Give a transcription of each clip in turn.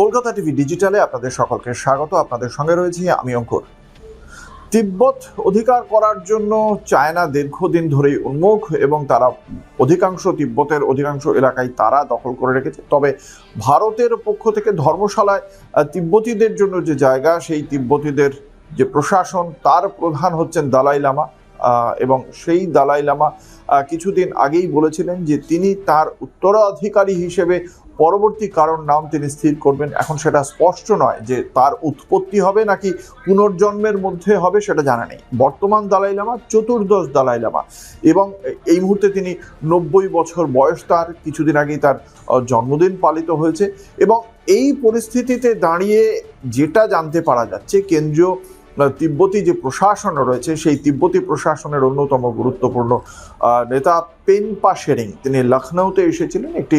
Kolkata TV ডিজিটালে আপনাদের সকলকে স্বাগত। আপনাদের সঙ্গে রয়েছি আমি অঙ্কুর। তিব্বত অধিকার করার জন্য চায়না দীর্ঘদিন ধরেই উন্মুখ এবং তারা অধিকাংশ তিব্বতের অধিকাংশ এলাকায় তারা দখল করে রেখেছে। তবে ভারতের পক্ষ থেকে ধর্মশালায় তিব্বতীদের জন্য যে জায়গা, সেই তিব্বতীদের যে প্রশাসন, তার প্রধান হচ্ছেন দালাই লামা। এবং সেই দালাই লামা কিছুদিন আগেই বলেছিলেন যে তিনি তার উত্তরাধিকারী হিসেবে পরবর্তী কারণ নাম তিনি স্থির করবেন। এখন সেটা স্পষ্ট নয় যে তার উৎপত্তি হবে নাকি পুনর্জন্মের মধ্যে হবে সেটা জানা নেই। বর্তমান দালাই লামা, চতুর্দশ দালাই লামা এবং এই মুহূর্তে তিনি নব্বই বছর বয়স তার, কিছুদিন আগেই তার জন্মদিন পালিত হয়েছে এবং এই পরিস্থিতিতে দাঁড়িয়ে যেটা জানতে পারা যাচ্ছে, কেন্দ্রীয় তিব্বতী যে প্রশাসন রয়েছে, সেই তিব্বতী প্রশাসনের অন্যতম গুরুত্বপূর্ণ নেতা পেনপা শেরিং। তিনি লখনৌতে এসেছিলেন একটি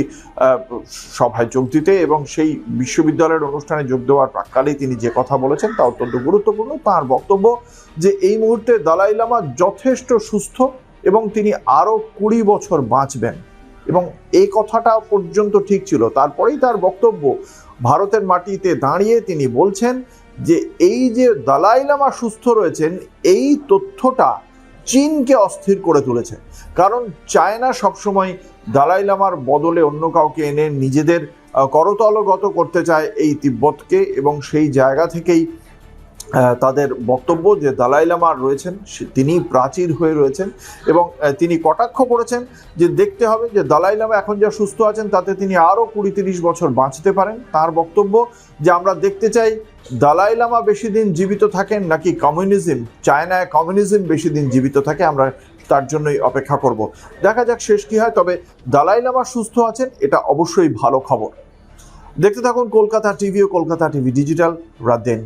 সভায় যোগ দিতে এবং সেই বিশ্ববিদ্যালয়ের অনুষ্ঠানে যোগ দেওয়ার প্রাককালেই তিনি যে কথা বলেছেন তা অত্যন্ত গুরুত্বপূর্ণ। তার বক্তব্য যে এই মুহূর্তে দালাই লামা যথেষ্ট সুস্থ এবং তিনি আরও কুড়ি বছর বাঁচবেন। এবং এই কথাটা পর্যন্ত ঠিক ছিল। তারপরেই তার বক্তব্য, ভারতের মাটিতে দাঁড়িয়ে তিনি বলছেন যে এই যে দালাই লামা সুস্থ রয়েছেন, এই তথ্যটা চীনকে অস্থির করে তুলেছে। কারণ চায়না সবসময় দালাই লামার বদলে অন্য কাউকে এনে নিজেদের করতলগত করতে চায় এই তিব্বতকে এবং সেই জায়গা থেকেই তাদের বক্তব্য যে দালাই লামা রয়েছেন তিনি প্রাচীর হয়ে রয়েছেন এবং তিনি কটাক্ষ করেছেন যে দেখতে হবে যে দালাই লামা এখন যা সুস্থ আছেন, তাতে তিনি আরও কুড়ি তিরিশ বছর বাঁচতে পারেন। তার বক্তব্য যে আমরা দেখতে চাই, দালাই লামা বেশি দিন জীবিত থাকেন নাকি কমিউনিজম, চায়নায় কমিউনিজম বেশি দিন জীবিত থাকে, আমরা তার জন্যই অপেক্ষা করব। দেখা যাক শেষ কি হয়, তবে দালাই লামা সুস্থ আছেন, এটা অবশ্যই ভালো খবর। দেখতে থাকুন কলকাতা টিভি ও কলকাতা টিভি ডিজিটাল, রাত দিন।